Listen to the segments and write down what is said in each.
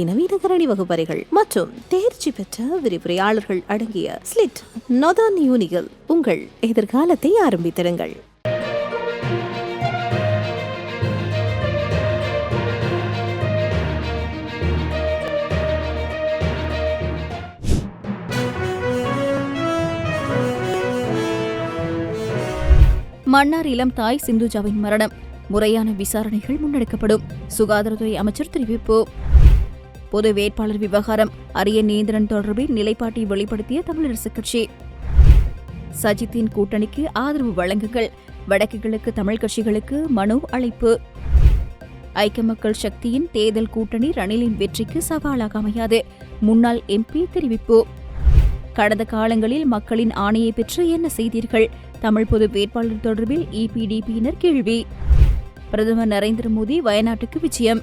நவீனகரணி வகுப்பறைகள் மற்றும் தேர்ச்சி பெற்ற விரிவுரையாளர்கள் அடங்கிய ஸ்லிட் நொதான் யூனிகள். உங்கள் எதிர்காலத்தை ஆரம்பித்திருங்கள் மன்னார் இளம் தாய் சிந்துஜாவின் மரணம். முறையான விசாரணைகள் முன்னெடுக்கப்படும். சுகாதாரத்துறை அமைச்சர் தெரிவிப்பு. பொது வேட்பாளர் விவகாரம் அரிய நேந்திரன் தொடர்பில் நிலைப்பாட்டை வெளிப்படுத்திய தமிழரசுக் கட்சி. சஜித்தின் கூட்டணிக்கு ஆதரவு வழங்குங்கள் வடக்கு கிழக்கு தமிழ் கட்சிகளுக்கு மனு அழைப்பு. ஐக்கிய மக்கள் சக்தியின் தேர்தல் கூட்டணி ரணிலின் வெற்றிக்கு சவாலாக அமையாது முன்னாள் எம்பி தெரிவிப்பு. கடந்த காலங்களில் மக்களின் ஆணையை பெற்று என்ன செய்தீர்கள்? தமிழ் பொது வேட்பாளர் தொடர்பில் இபிடிபியினர் கேள்வி. பிரதமர் நரேந்திர மோடி வயநாட்டுக்கு விஜயம்.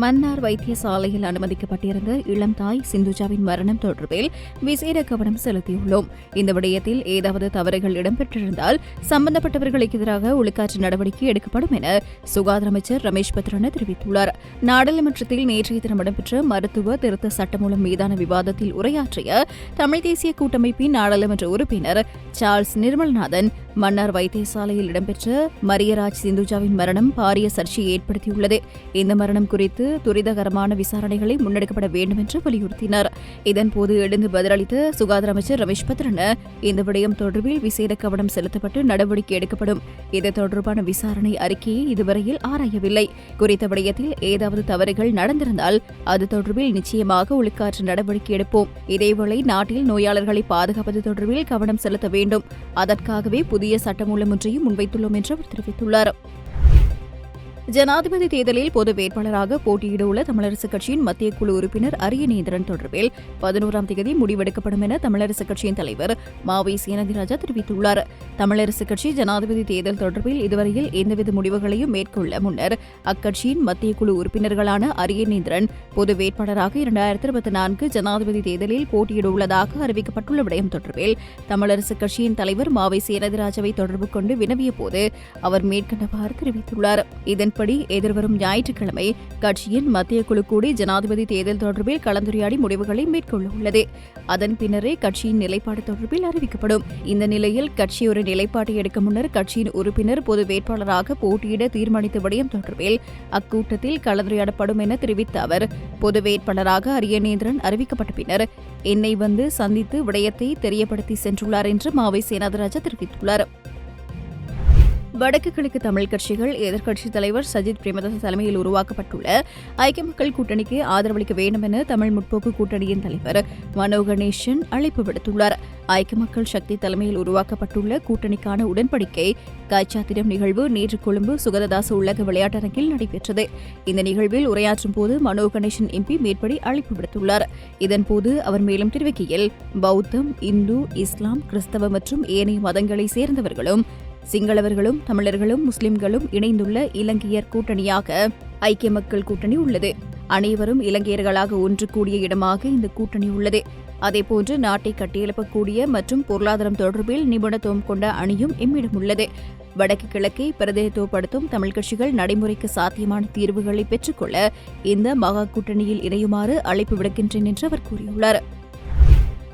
மன்னார் வைத்தியசாலையில் அனுமதிக்கப்பட்டிருந்த இளம் தாய் சிந்துஜாவின் மரணம் தொடர்பில் விசேட கவனம் செலுத்தியுள்ளோம். இந்த விடயத்தில் ஏதாவது தவறுகள் இடம்பெற்றிருந்தால் சம்பந்தப்பட்டவர்களுக்கு எதிராக ஒழுக்காற்று நடவடிக்கை எடுக்கப்படும் என சுகாதார அமைச்சர் ரமேஷ் பத்ரன தெரிவித்துள்ளார். நாடாளுமன்றத்தில் நேற்றைய தினம் இடம்பெற்ற மருத்துவ திருத்த சட்டமூலம் மீதான விவாதத்தில் உரையாற்றிய தமிழ் தேசிய கூட்டமைப்பின் நாடாளுமன்ற உறுப்பினர் சார்ல்ஸ் நிர்மல்நாதன் மன்னார் வைத்தியசாலையில் இடம்பெற்ற மரியராஜ் சிந்துஜாவின் மரணம் பாரிய சர்ச்சையை ஏற்படுத்தியுள்ளது. இந்த மரணம் குறித்து துரிதகரமான விசாரணைகளை முன்னெடுக்கப்பட வேண்டும் என்று வலியுறுத்தினார். இதன்போது எழுந்து பதிலளித்த சுகாதார அமைச்சர் ரமேஷ் பத்ரன இந்த விடயம் தொடர்பில் விசேட கவனம் செலுத்தப்பட்டு நடவடிக்கை எடுக்கப்படும். இது தொடர்பான விசாரணை அறிக்கையை இதுவரையில் ஆராயவில்லை. குறித்த விடயத்தில் ஏதாவது தவறுகள் நடந்திருந்தால் அது தொடர்பில் நிச்சயமாக ஒழுக்காற்று நடவடிக்கை எடுப்போம். இதேவேளை நாட்டில் நோயாளர்களை பாதுகாப்பது தொடர்பில் கவனம் செலுத்த வேண்டும். அதற்காகவே புதிய சட்டமூலம் ஒன்றையும் முன்வைத்துள்ளோம் என்று அவர் தெரிவித்துள்ளார். ஜனாதிபதி தேர்தலில் பொது வேட்பாளராக போட்டியிடவுள்ள தமிழரசுக் கட்சியின் மத்திய குழு உறுப்பினர் அரியநேந்திரன் தொடர்பில் பதினோராம் தேதி முடிவெடுக்கப்படும் என தமிழரசுக் கட்சியின் தலைவர் மாவை சேனதிராஜா தெரிவித்துள்ளார். தமிழரசுக் கட்சி ஜனாதிபதி தேர்தல் தொடர்பில் இதுவரையில் எந்தவித முடிவுகளையும் மேற்கொள்ள முன்னர் அக்கட்சியின் மத்திய குழு உறுப்பினர்களான அரியநேந்திரன் பொது வேட்பாளராக இரண்டாயிரத்தி இருபத்தி நான்கு ஜனாதிபதி தேர்தலில் போட்டியிடவுள்ளதாக அறிவிக்கப்பட்டுள்ள விடயம் தொடர்பில் தமிழரசுக் கட்சியின் தலைவர் மாவை சேனதிராஜாவை தொடர்பு கொண்டு வினவிய போது அவர் மேற்கண்டவாறு தெரிவித்துள்ளார். இதன்படி எதிர்வரும் ஞாயிற்றுக்கிழமை கட்சியின் மத்திய குழு கூடி ஜனாதிபதி தேர்தல் தொடர்பில் கலந்துரையாடி முடிவுகளை மேற்கொள்ள உள்ளது. அதன் பின்னரே கட்சியின் நிலைப்பாடு தொடர்பில் அறிவிக்கப்படும். இந்த நிலையில் கட்சி ஒரு நிலைப்பாட்டை எடுக்க முன்னர் கட்சியின் உறுப்பினர் பொது வேட்பாளராக போட்டியிட தீர்மானித்த விடயம் தொடர்பில் அக்கூட்டத்தில் கலந்துரையாடப்படும் என தெரிவித்த அவர் பொது வேட்பாளராக அரியநேந்திரன் அறிவிக்கப்பட்ட பின்னர் என்னை வந்து சந்தித்து விடயத்தை தெரியப்படுத்தி சென்றுள்ளார் என்று மாவை சேனாதராஜா தெரிவித்துள்ளார். வடக்கு கிழக்கு தமிழ் கட்சிகள் எதிர்க்கட்சித் தலைவர் சஜித் பிரேமதாஸ் தலைமையில் உருவாக்கப்பட்டுள்ள ஐக்கிய மக்கள் கூட்டணிக்கு ஆதரவளிக்க வேண்டும் என தமிழ் முற்போக்கு கூட்டணியின் தலைவர் மனோ கணேசன் அழைப்பு விடுத்துள்ளார். ஐக்கிய மக்கள் சக்தி தலைமையில் உருவாக்கப்பட்டுள்ள கூட்டணிக்கான உடன்படிக்கை காய்ச்சாத்திரம் நிகழ்வு நேற்று கொழும்பு சுகததாச உள்ளக விளையாட்டரங்கில் நடைபெற்றது. இந்த நிகழ்வில் உரையாற்றும் போது மனோ கணேசன் எம்பி மேற்படி அழைப்பு விடுத்துள்ளார். இதன்போது அவர் மேலும் தெரிவிக்கையில் பௌத்தம் இந்து இஸ்லாம் கிறிஸ்தவ மற்றும் ஏனைய மதங்களை சேர்ந்தவர்களும் சிங்களவர்களும் தமிழர்களும் முஸ்லிம்களும் இணைந்துள்ள இலங்கையர் கூட்டணியாக ஐக்கிய மக்கள் கூட்டணி உள்ளது. அனைவரும் இலங்கையர்களாக ஒன்று கூடிய இடமாக இந்த கூட்டணி உள்ளது. அதேபோன்று நாட்டை கட்டியெழுப்பக்கூடிய மற்றும் பொருளாதாரம் தொடர்பில் நிபுணத்துவம் கொண்ட அணியும் இம்மிடம் உள்ளது. வடக்கு கிழக்கை பிரதிநிதித்துவப்படுத்தும் தமிழ் கட்சிகள் நடைமுறைக்கு சாத்தியமான தீர்வுகளை பெற்றுக்கொள்ள இந்த மகா கூட்டணியில் இணையுமாறு அழைப்பு விடுக்கின்றேன் என்று அவர் கூறியுள்ளார்.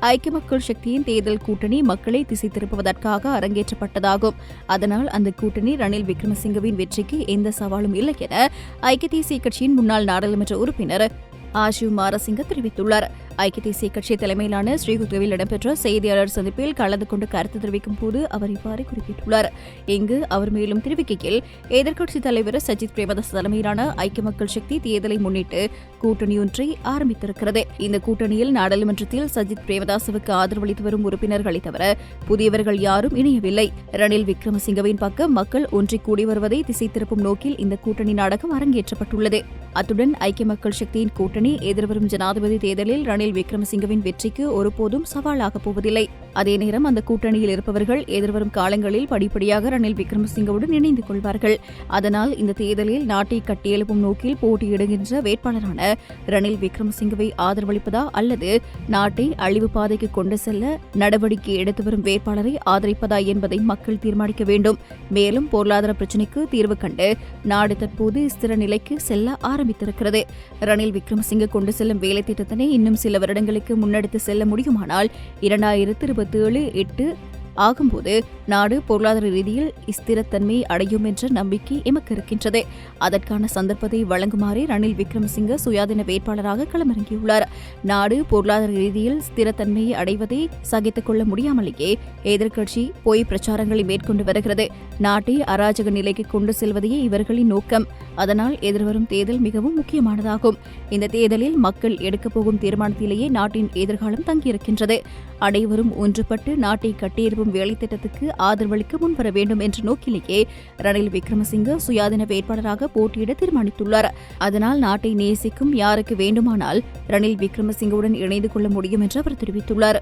ஐக்கிய மக்கள் சக்தியின் தேர்தல் கூட்டணி மக்களை திசை திருப்புவதற்காக அரங்கேற்றப்பட்டதாகும். அதனால் அந்த கூட்டணி ரணில் விக்ரமசிங்கவின் வெற்றிக்கு எந்த சவாலும் இல்லை என ஐக்கிய தேசிய கட்சியின் முன்னாள் நாடாளுமன்ற உறுப்பினர் ஆஷிவ் மாரசிங்க தெரிவித்துள்ளார். ஐக்கிய தேசிய கட்சி தலைமையிலான ஸ்ரீகுத்துவில் இடம்பெற்ற செய்தியாளர் சந்திப்பில் கலந்து கொண்டு கருத்து தெரிவிக்கும் போது அவர் இவ்வாறு குறிப்பிட்டுள்ளார். இங்கு அவர் மேலும் தெரிவிக்கையில் எதிர்க்கட்சித் தலைவர் சஜித் பிரேமதாஸ் தலைமையிலான ஐக்கிய மக்கள் சக்தி தேர்தலை முன்னிட்டு கூட்டணியொன்றை ஆரம்பித்திருக்கிறது. இந்த கூட்டணியில் நாடாளுமன்றத்தில் சஜித் பிரேமதாசவுக்கு ஆதரவளித்து வரும் உறுப்பினர்களை தவிர புதியவர்கள் யாரும் இணையவில்லை. ரணில் விக்ரமசிங்கவின் பக்கம் மக்கள் ஒன்றிக் கூடி வருவதை திசை திருப்பும் நோக்கில் இந்த கூட்டணி நாடகம் அரங்கேற்றப்பட்டுள்ளது. அத்துடன் ஐக்கிய மக்கள் சக்தியின் கூட்டணி எதிர்வரும் ஜனாதிபதி தேர்தலில் ரணில் ரணில் விக்ரமசிங்கவின் வெற்றிக்கு ஒருபோதும் சவாலாகப் போவதில்லை. அதே நேரம் அந்த கூட்டணியில் இருப்பவர்கள் எதிர்வரும் காலங்களில் படிப்படியாக ரணில் விக்ரமசிங்கவுடன் இணைந்து கொள்வார்கள். அதனால் இந்த தேர்தலில் நாட்டை கட்டியெழுப்பும் நோக்கில் போட்டியிடுகின்ற வேட்பாளரான ரணில் விக்ரமசிங்கவை ஆதரவளிப்பதா அல்லது நாட்டை அழிவு பாதைக்கு கொண்டு செல்ல நடவடிக்கை எடுத்து வரும் வேட்பாளரை ஆதரிப்பதா என்பதை மக்கள் தீர்மானிக்க வேண்டும். மேலும் பொருளாதார பிரச்சினைக்கு தீர்வு கண்டு நாடு தற்போது ஸ்திர நிலைக்கு செல்ல ஆரம்பித்திருக்கிறது. ரணில் விக்ரமசிங்க கொண்டு செல்லும் வேலை திட்டத்தினை இன்னும் சில வருடங்களுக்கு முன்னெடுத்து செல்ல முடியுமானால் இரண்டாயிரத்து இருபத்தி ஏழு எட்டு ஆகும்போது நாடு பொருளாதார ரீதியில் ஸ்திரத்தன்மை அடையும் என்ற நம்பிக்கை எமக்கு இருக்கின்றது. அதற்கான சந்தர்ப்பத்தை வழங்குமாறு ரணில் விக்ரமசிங்க சுயாதீன வேட்பாளராக களமிறங்கியுள்ளார். நாடு பொருளாதார ரீதியில் ஸ்திரத்தன்மையை அடைவதை சகித்துக் கொள்ள முடியாமலேயே எதிர்க்கட்சி பொய் பிரச்சாரங்களை மேற்கொண்டு வருகிறது. நாட்டை அராஜக நிலைக்கு கொண்டு செல்வதையே இவர்களின் நோக்கம். அதனால் எதிர்வரும் தேர்தல் மிகவும் முக்கியமானதாகும். இந்த தேர்தலில் மக்கள் எடுக்கப் போகும் தீர்மானத்திலேயே நாட்டின் எதிர்காலம் தங்கியிருக்கின்றது. அனைவரும் ஒன்றுபட்டு நாட்டை கட்டியிருப்பும் வேலைத்திட்டத்துக்கு ஆதரவளிக்க முன்வர வேண்டும் என்ற நோக்கிலேயே ரணில் விக்ரமசிங்க சுயாதீன வேட்பாளராக போட்டியிட தீர்மானித்துள்ளார். அதனால் நாட்டை நேசிக்கும் யாருக்கு வேண்டுமானால் ரணில் விக்ரமசிங்கவுடன் இணைந்து கொள்ள முடியும் என்று அவர் தெரிவித்துள்ளார்.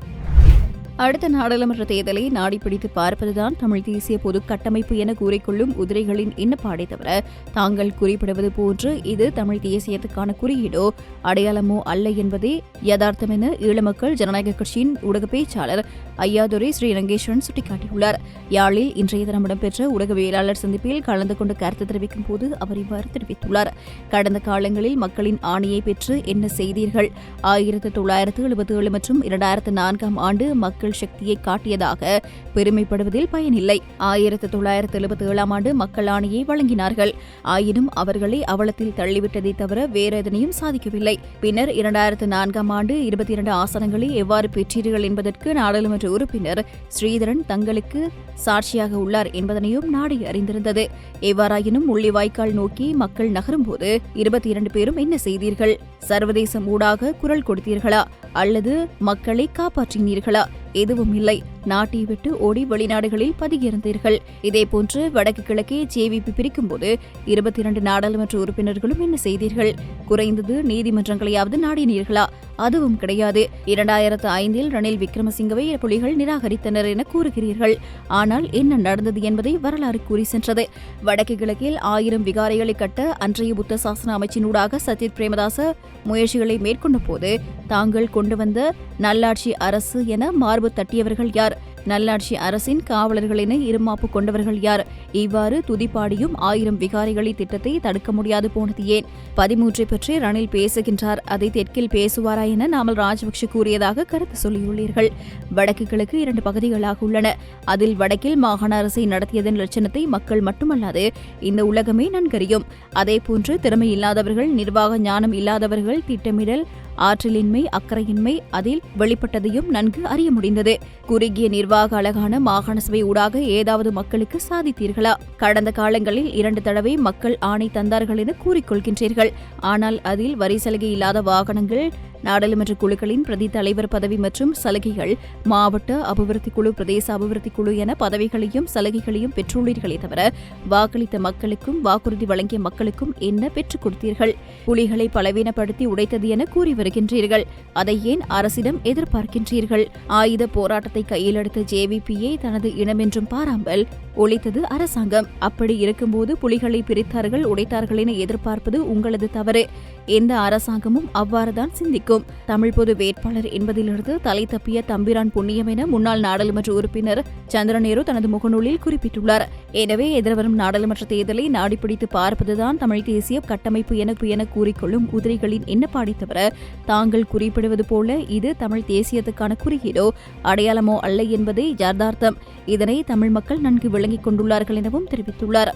அடுத்த நாடாளுமன்ற தேர்தலை நாடி பிடித்து பார்ப்பதுதான் தமிழ் தேசிய பொது கட்டமைப்பு என கூறிக்கொள்ளும் உதிரைகளின் எண்ணப்பாடை தவிர தாங்கள் குறிப்பிடுவது போன்று இது தமிழ் தேசியத்துக்கான குறியீடோ அடையாளமோ அல்ல என்பதே யதார்த்தம் என ஈழமக்கள் ஜனநாயக கட்சியின் ஊடக பேச்சாளர் ஐயாதுரை ஸ்ரீ ரங்கேஸ்வரன் சுட்டிக்காட்டியுள்ளார். யாழில் இன்றைய தினம் இடம்பெற்ற ஊடகவியலாளர் சந்திப்பில் கலந்து கொண்டு கருத்து தெரிவிக்கும் போது அவர் இவ்வாறு தெரிவித்துள்ளார். கடந்த காலங்களில் மக்களின் ஆணையை பெற்று என்ன செய்தீர்கள்? ஆயிரத்து தொள்ளாயிரத்து எழுபத்தி ஏழு மற்றும் இரண்டாயிரத்து நான்காம் ஆண்டு மக்கள் மக்கள் சக்தியை காட்டியதாக பெருமைப்படுவதில் பயனில்லை. ஆயிரத்தி தொள்ளாயிரத்தி எழுபத்தி ஏழாம் ஆண்டு மக்கள் ஆணையை வழங்கினார்கள். ஆயினும் அவர்களை அவலத்தில் தள்ளிவிட்டதை தவிர வேறு எதனையும் சாதிக்கவில்லை. பின்னர் இரண்டாயிரத்து நான்காம் ஆண்டு இருபத்தி இரண்டு ஆசனங்களை எவ்வாறு பெற்றீர்கள் என்பதற்கு நாடாளுமன்ற உறுப்பினர் ஸ்ரீதரன் தங்களுக்கு சாட்சியாக உள்ளார் என்பதனையும் நாடு அறிந்திருந்தது. எவ்வாறாயினும் முள்ளிவாய்க்கால் நோக்கி மக்கள் நகரும்போது இருபத்தி இரண்டு பேரும் என்ன செய்தீர்கள்? சர்வதேசம் ஊடாக குரல் கொடுத்தீர்களா? அல்லது மக்களை காப்பாற்றினீர்களா? எதுவும் இல்லை. நாட்டை விட்டு ஓடி வெளிநாடுகளில் பதுகியிருந்தீர்கள் இதேபோன்று வடக்கு கிழக்கே ஜேவிபி பிரிக்கும்போது இருபத்தி இரண்டு நாடாளுமன்ற உறுப்பினர்களும் என்ன செய்தீர்கள்? குறைந்தது நீதிமன்றங்களையாவது நாடினீர்களா? அதுவும் கிடையாது. இரண்டாயிரத்து ஐந்தில் ரணில் விக்ரமசிங்கவை புலிகள் நிராகரித்தனர் என கூறுகிறீர்கள். ஆனால் என்ன நடந்தது என்பதை வரலாறு கூறி சென்றது. வடக்கு கிழக்கில் ஆயிரம் விகாரைகளை கட்ட அன்றைய புத்த சாசன அமைச்சினூடாக சத்யத் பிரேமதாச முயற்சிகளை மேற்கொண்ட போது தாங்கள் கொண்டு வந்த நல்லாட்சி அரசு என மார்பு தட்டியவர்கள் யார்? நல்லாட்சி அரசின் காவலர்கள் இருமாப்பு கொண்டவர்கள் யார்? இவ்வாறு துதிப்பாடியும் ஆயிரம் விகாரிகளை திட்டத்தை தடுக்க முடியாது போனது ஏன்? பதிமூன்றை பற்றி ரணில் பேசுகின்றார். அதை தெற்கில் பேசுவாரா என நாமல் ராஜபக்ஷ கூறியதாக கருத்து சொல்லியுள்ளீர்கள். வடக்கு கிழக்கு இரண்டு பகுதிகளாக உள்ளன. அதில் வடக்கில் மாகாண அரசை நடத்தியதன் லட்சணத்தை மக்கள் மட்டுமல்லாது இந்த உலகமே நன்கறியும். அதேபோன்று திறமை இல்லாதவர்கள் நிர்வாக ஞானம் இல்லாதவர்கள் திட்டமிடல் ஆற்றலின்மை அக்கறையின்மை அதில் வெளிப்பட்டதையும் நன்கு அறிய முடிந்தது. குறுகிய நிர்வாக அழகான மாகாண சபை ஊடாக ஏதாவது மக்களுக்கு சாதித்தீர்களா? கடந்த காலங்களில் இரண்டு தடவை மக்கள் ஆணை தந்தார்கள் என கூறிக்கொள்கின்றீர்கள். ஆனால் அதில் வரி சலுகை இல்லாத வாகனங்கள் நாடாளுமன்ற குழுக்களின் பிரதி தலைவர் பதவி மற்றும் சலுகைகள் மாவட்ட அபிவிருத்தி குழு பிரதேச அபிவிருத்தி குழு என பதவிகளையும் சலுகைகளையும் பெற்றுள்ளீர்களே தவிர வாக்களித்த மக்களுக்கும் வாக்குறுதி வழங்கிய மக்களுக்கும் என்ன பெற்றுக் கொடுத்தீர்கள்? புலிகளை பலவீனப்படுத்தி உடைத்தது என கூறி வருகின்றீர்கள். அதை ஏன் அரசிடம் எதிர்பார்க்கின்றீர்கள்? ஆயுத போராட்டத்தை கையில் எடுத்த ஜேவிபியை தனது இனமென்றும் பாராமல் ஒழித்தது அரசாங்கம். அப்படி இருக்கும்போது புலிகளை பிரித்தார்கள் உடைத்தார்கள் என எதிர்பார்ப்பது உங்களது தவறு. எந்த அரசாங்கமும் அவ்வாறுதான் சிந்திக்கும். தமிழ் பொது வேட்பாளர் என்பதிலிருந்து தலை தப்பிய தம்பிரான் புண்ணியம் என முன்னாள் நாடாளுமன்ற உறுப்பினர் சந்திரநேரு தனது முகநூலில் குறிப்பிட்டுள்ளார். எனவே எதிர்வரும் நாடாளுமன்ற தேர்தலை நாடிப்பிடித்து பார்ப்பதுதான் தமிழ் தேசிய கட்டமைப்பு என என கூறிக்கொள்ளும் உதிரிகளின் எண்ணப்பாடை தவிர தாங்கள் குறிப்பிடுவது போல இது தமிழ் தேசியத்துக்கான குறியீடோ அடையாளமோ அல்ல என்பதே யதார்த்தம். இதனை தமிழ் மக்கள் நன்கு விளங்கிக் கொண்டுள்ளார்கள் எனவும் தெரிவித்துள்ளார்.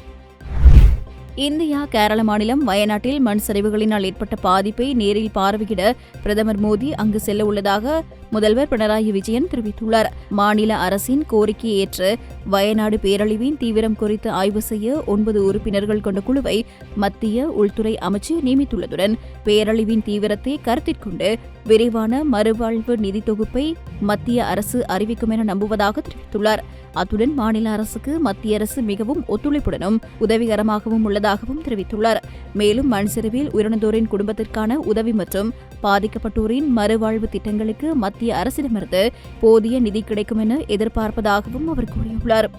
இந்தியா கேரள மாநிலம் வயநாட்டில் மண் சரிவுகளினால் ஏற்பட்ட பாதிப்பை நேரில் பார்வையிட பிரதமர் மோடி அங்கு செல்ல உள்ளதாக முதல்வர் பினராயி விஜயன் தெரிவித்துள்ளார். மாநில அரசின் கோரிக்கையை ஏற்று வயநாடு பேரழிவின் தீவிரம் குறித்து ஆய்வு செய்ய ஒன்பது உறுப்பினர்கள் கொண்ட குழுவை மத்திய உள்துறை அமைச்சு நியமித்துள்ளதுடன் பேரழிவின் தீவிரத்தை கருத்திற்கொண்டு விரைவான மறுவாழ்வு நிதி தொகுப்பை மத்திய அரசு அறிவிக்கும் என நம்புவதாக தெரிவித்துள்ளார். அத்துடன் மாநில அரசுக்கு மத்திய அரசு மிகவும் ஒத்துழைப்புடனும் உதவிகரமாகவும் உள்ளதாகவும் தெரிவித்துள்ளார். மேலும் மண் சரிவில் உயிரிழந்தோரின் குடும்பத்திற்கான உதவி மற்றும் பாதிக்கப்பட்டோரின் மறுவாழ்வு திட்டங்களுக்கு மத்திய அரசிடமிருந்து போதிய நிதி கிடைக்கும் என எதிர்பார்ப்பதாகவும் அவர் கூறியுள்ளார்.